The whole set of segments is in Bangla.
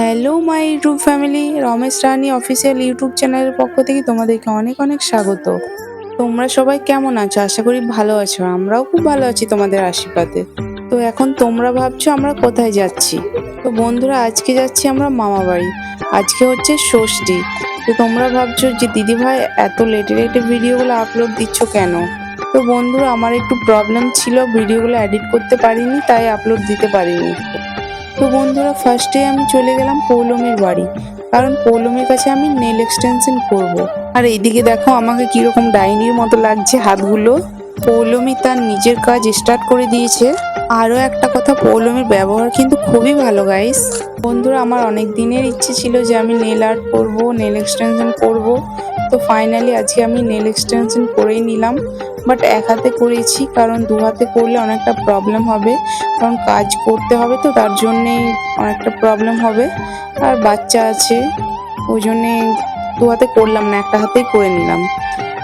Hello my YouTube family Ramesh Rani official YouTube চ্যানেলের পক্ষ থেকে তোমাদেরকে অনেক অনেক স্বাগত। তোমরা সবাই কেমন আছো? আশা করি ভালো আছো। আমরাও খুব ভালো আছি তোমাদের আশীর্বাদে। তো এখন তোমরা ভাবছ আমরা কোথায় যাচ্ছি? তো বন্ধুরা, আজকে যাচ্ছি আমরা মামা বাড়ি। আজকে হচ্ছে ষষ্ঠী। তো তোমরা ভাবছ যে দিদিভাই এত লেটে লেটে ভিডিওগুলো আপলোড দিচ্ছ কেন? তো বন্ধুরা, আমার একটু প্রবলেম ছিল, ভিডিওগুলো এডিট করতে পারিনি, তাই আপলোড দিতে পারিনি। তো বন্ধুরা ফার্স্টে আমি চলে গেলাম পৌলমের বাড়ি। কারণ পৌলমের কাছে আমি নেল এক্সটেনশন করব। আর এইদিকে দেখো, আমাকে কীরকম ডাইনির মতো লাগছে হাতগুলো। পৌলমী তার নিজের কাজ স্টার্ট করে দিয়েছে। আরও একটা কথা, পৌলমীর ব্যবহার কিন্তু খুবই ভালো গাইস বন্ধুরা, আমার অনেক দিনের ইচ্ছে ছিল যে আমি নেল আর্ট করব নেল এক্সটেনশন করব। তো ফাইনালি আজকে আমি নেল এক্সটেনশন করেই নিলাম। বাট এক হাতে করেছি, কারণ দু হাতে করলে অনেকটা প্রবলেম হবে। কারণ কাজ করতে হবে তো, তার জন্যেই অনেকটা প্রবলেম হবে। আর বাচ্চা আছে, ওই জন্যে দু হাতে করলাম না, একটা হাতেই করে নিলাম।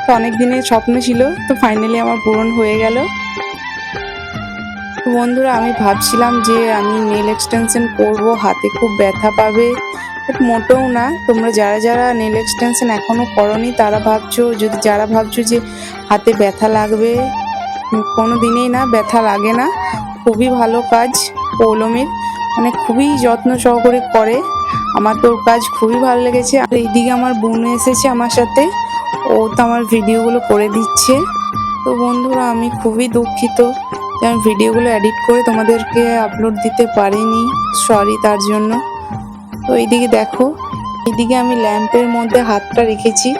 তো অনেক দিনের স্বপ্ন ছিল, তো ফাইনালি আমার পূরণ হয়ে গেল। তো বন্ধুরা, আমি ভাবছিলাম যে আমি নেল এক্সটেনশন করব, হাতে খুব ব্যথা পাবে বাট মোটেও না। তোমরা যারা যারা নেল এক্সটেনশন এখনও করনি, তারা ভাবছ, যদি যারা ভাবছ যে হাতে ব্যথা লাগবে কোনো দিনেই না, ব্যথা লাগে না। খুবই ভালো কাজ, পৌলমীর। মানে খুবই যত্ন সহকারে করে। আমার তো ওর কাজ খুবই ভালো লেগেছে। আর এইদিকে আমার বোন এসেছে আমার সাথে। ও তো আমার ভিডিওগুলো করে দিচ্ছে। তো বন্ধুরা, আমি খুবই দুঃখিত যে আমি ভিডিওগুলো এডিট করে তোমাদেরকে আপলোড দিতে পারিনি। সরি তার জন্য। তো এইদিকে দেখো, এইদিকে আমি ল্যাম্পের মধ্যে হাতটা রেখেছি।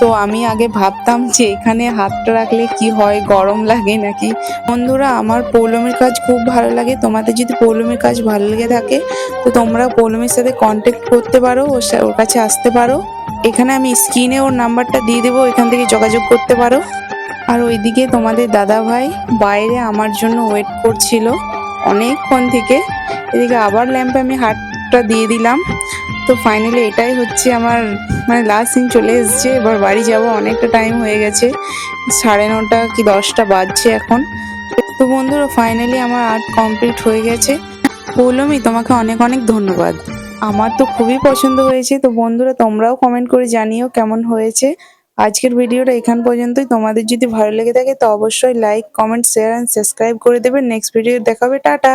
তো আমি আগে ভাবতাম যে এখানে হাতটা রাখলে কি হয়, গরম লাগে নাকি? বন্ধুরা, আমার পৌলমের কাজ খুব ভালো লাগে। তোমাদের যদি পৌলমের কাজ ভালো লেগে থাকে, তো তোমরা পৌলমের সাথে কন্ট্যাক্ট করতে পারো ওর কাছে আসতে পারো। এখানে আমি স্ক্রিনে ওর নাম্বারটা দিয়ে দেবো, এখান থেকে যোগাযোগ করতে পারো। আর ওইদিকে তোমাদের দাদা ভাই বাইরে আমার জন্য ওয়েট করছিল অনেকক্ষণ থেকে। এদিকে আবার ল্যাম্পে আমি হাতটা দিয়ে দিলাম। তো ফাইনালি এটাই হচ্ছে আমার মানে লাস্ট সিন চলে এসেছে। এবার বাড়ি যাব, অনেকটা টাইম হয়ে গেছে। সাড়ে নটা কি দশটা বাজছে এখন। তো বন্ধুরা ফাইনালি আমার আর্ট কমপ্লিট হয়ে গেছে। পৌলমি, তোমাকে অনেক অনেক ধন্যবাদ। আমার তো খুবই পছন্দ হয়েছে, তো বন্ধুরা তোমরাও কমেন্ট করে জানিও কেমন হয়েছে। আজকের ভিডিওটা এখান পর্যন্তই। তোমাদের যদি ভালো লেগে থাকে তো অবশ্যই like comment share and subscribe করে দেবে। নেক্সট ভিডিও দেখাবে। টাটা!